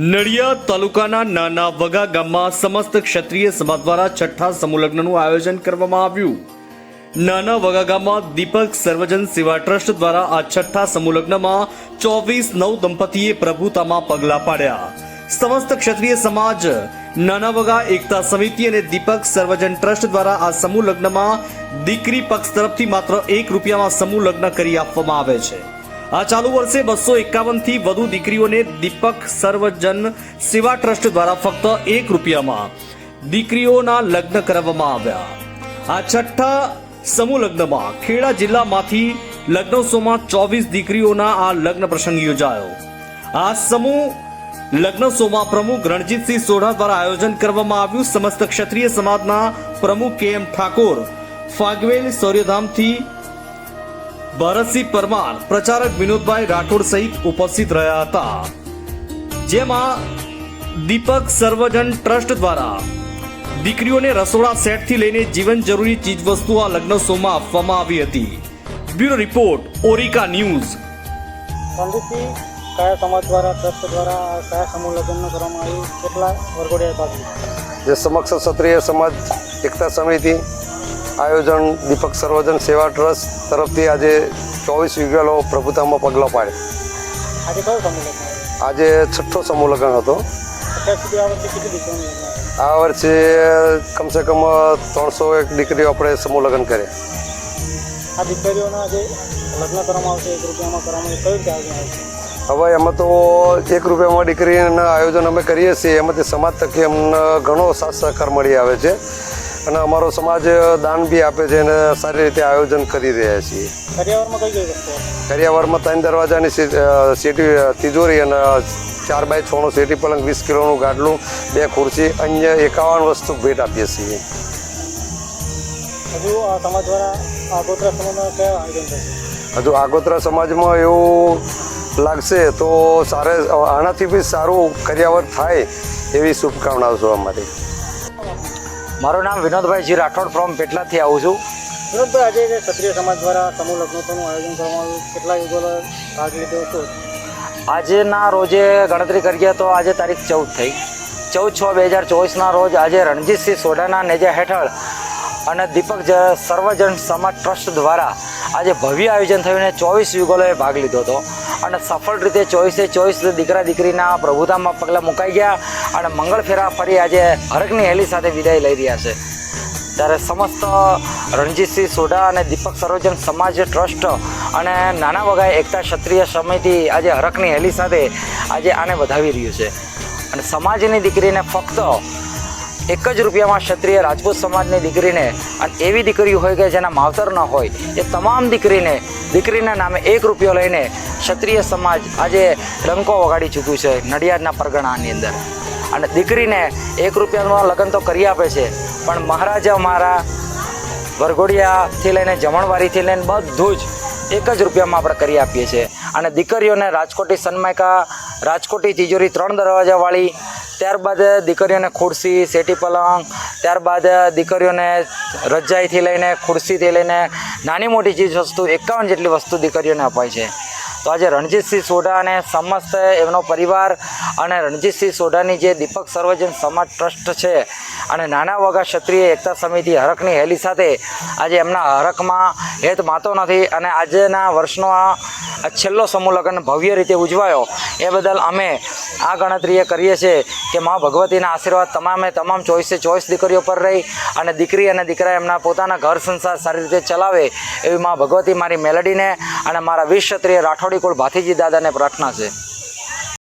નડિયાદ તાલુકાના નાના વગા ગામમાં સમસ્ત ક્ષત્રિય સમાજ દ્વારા છઠ્ઠા સમૂહલગ્નનું આયોજન કરવામાં આવ્યું. નાના વગા ગામમાં દીપક સર્વજન સેવા ટ્રસ્ટ દ્વારા આ છઠ્ઠા સમૂહલગ્નમાં ચોવીસ નવ દંપતીએ પ્રભુતામાં પગલા પાડ્યા. સમસ્ત ક્ષત્રિય સમાજ, નાના વગા એકતા સમિતિ અને દીપક સર્વજન ટ્રસ્ટ દ્વારા આ સમૂહ લગ્નમાં દીકરી પક્ષ તરફથી માત્ર એક રૂપિયામાં સમૂહ લગ્ન કરી આપવામાં આવે છે. આ ચાલુ વર્ષે બસો એકાવનથી વધુ દીકરીઓને દીપક સર્વજન સેવા ટ્રસ્ટ દ્વારા ફક્ત એક રૂપિયામાં દીકરીઓના લગ્ન કરવામાં આવ્યા. આ છઠ્ઠા સમૂહ લગ્નમાં ખેડા જિલ્લામાંથી લગ્નોત્સવમાં ચોવીસ દીકરીઓના આ લગ્ન પ્રસંગ યોજાયો. આ સમૂહ લગ્નોત્સવમાં પ્રમુખ રણજીતસિંહ સોઢા દ્વારા આયોજન કરવામાં આવ્યું. સમસ્ત ક્ષત્રિય સમાજના પ્રમુખ કે એમ ઠાકોર ફાગવેલ સૌર્યધામથી ભરતસિંહ પરમાર પ્રચારક વિનોદભાઈ રાઠોડ સહિત ઉપસ્થિત રહ્યા હતા. જેમાં દીપક સર્વજન ટ્રસ્ટ દ્વારા દીકરીઓને રસોડા સેટથી લઈને જીવન જરૂરી ચીજવસ્તુઓ આ લગ્ન શોમાં આપવામાં આવી હતી. બ્યુરો રિપોર્ટ ઓરિકા ન્યૂઝ. પંડિતજી કયા સમાજ દ્વારા ટ્રસ્ટ દ્વારા આ કયા સમૂહ લગ્ન કરવામાં આવ્યું કેટલા વરઘોડિયા જે સમક્ષ ક્ષત્રિય સમાજ એકતા સમિતિ આયોજન દીપક સર્વજન સેવા ટ્રસ્ટ તરફથી આજે ચોવીસ વિગલો પ્રભુતામાં પગલાં પાડે આજે છઠ્ઠો સમૂહ લગ્ન હતો. આ વર્ષે કમસે કમ ત્રણસો એક દીકરીઓ આપણે સમૂહ લગ્ન કર્યા. આ દીકરીઓના જે લગ્ન કરવામાં આવશે એક રૂપિયામાં કરવામાં આવશે કઈ રીતે આયોજન આવશે હવે એમાં તો એક રૂપિયામાં દીકરીના આયોજન અમે કરીએ છીએ. એમાંથી સમાજ તકે અમને ઘણો સાથ સહકાર મળી આવે છે. અને અમારો સમાજ દાન બી આપે છે અને સારી રીતે આયોજન કરી રહ્યા છીએ. કરિયાવરમાં ત્રણ દરવાજાની સીટી તિજોરી અને ચાર બાય છનું સીટી પલંગ વીસ કિલોનું ગાડલું બે ખુરશી અન્ય એકાવન વસ્તુ ભેટ આપીએ છીએ. હજુ આગોતરા સમાજમાં એવું લાગશે તો સારે આનાથી બી સારું કરિયાવર થાય એવી શુભકામનાઓ છે અમારી. મારું નામ વિનોદભાઈ જી રાઠોડ ફ્રોમ પેટલાથી આવું છું. વિનોદભાઈ આજે ક્ષત્રિય સમાજ દ્વારા સમૂહ લગ્નોત્સવનું આયોજન કરવામાં આવ્યું કેટલા યુગલો ભાગ લીધો હતો? આજના રોજે ગણતરી કરીએ તો આજે તારીખ ચૌદ થઈ. ચૌદ છ બે હજાર ચોવીસના રોજ આજે રણજીતસિંહ સોઢાના નેજા હેઠળ અને દીપક જ- સર્વજન સમાજ ટ્રસ્ટ દ્વારા આજે ભવ્ય આયોજન થયું ને ચોવીસ યુગોલોએ ભાગ લીધો હતો. અને સફળ રીતે ચોવીસે ચોવીસ દીકરા દીકરીના પ્રભુતામાં પગલાં મુકાઈ ગયા અને મંગળ ફેરા ફરી આજે હરકની હેલી સાથે વિદાય લઈ રહ્યા છે. ત્યારે સમસ્ત રણજીતસિંહ સોઢા અને દીપક સરોજન સમાજ ટ્રસ્ટ અને નાના વગાએ એકતા ક્ષત્રિય સમિતિ આજે હરકની હેલી સાથે આજે આને વધાવી રહ્યું છે. અને સમાજની દીકરીને ફક્ત એક જ રૂપિયામાં ક્ષત્રિય રાજપૂત સમાજની દીકરીને અને એવી દીકરીઓ હોય કે જેના માવતર ન હોય, એ તમામ દીકરીને, દીકરીના નામે એક રૂપિયો લઈને ક્ષત્રિય સમાજ આજે ડંકો વગાડી ચૂક્યું છે નડિયાદના પરગણાની અંદર. અને દીકરીને એક રૂપિયાનું લગ્ન તો કરી આપે છે, પણ મહારાજા મારા વરઘોડિયાથી લઈને જમણવારીથી લઈને બધું જ એક જ રૂપિયામાં આપણે કરી આપીએ છીએ. અને દીકરીઓને રાજકોટી સન્માયકા, રાજકોટી તિજોરી ત્રણ દરવાજાવાળી, ત્યારબાદ દીકરીઓને ખુરશી, સેટી પલંગ, ત્યારબાદ દીકરીઓને રજાઈથી લઈને, ખુરશીથી લઈને નાની મોટી ચીજ વસ્તુ એકાવન જેટલી વસ્તુ દીકરીઓને અપાય છે. તો આજે રણજીતસિંહ સોઢા અને સમસ્ત એમનો પરિવાર અને રણજીતસિંહ સોઢાની જે દીપક સર્વજન સમાજ ટ્રસ્ટ છે અને નાના વગા ક્ષત્રિય એકતા સમિતિ હરકની હેલી સાથે આજે એમના હરકમાં હેત માતો નથી અને આજના વર્ષનો આ છેલ્લો સમૂહ લગ્ન ભવ્ય રીતે ઉજવાયો. એ બદલ અમે આ ગણતરીએ કરીએ છીએ કે મા ભગવતીના આશીર્વાદ તમામે તમામ ચોઈસે ચોઈસ દીકરીઓ પર રહી અને દીકરી અને દીકરા એમના પોતાના ઘર સંસાર સારી રીતે ચલાવે એવી મા ભગવતી મારી મેલડીને અને મારા વીર ક્ષત્રિય રાઠોડી કુળ ભાથીજી દાદાને પ્રાર્થના છે.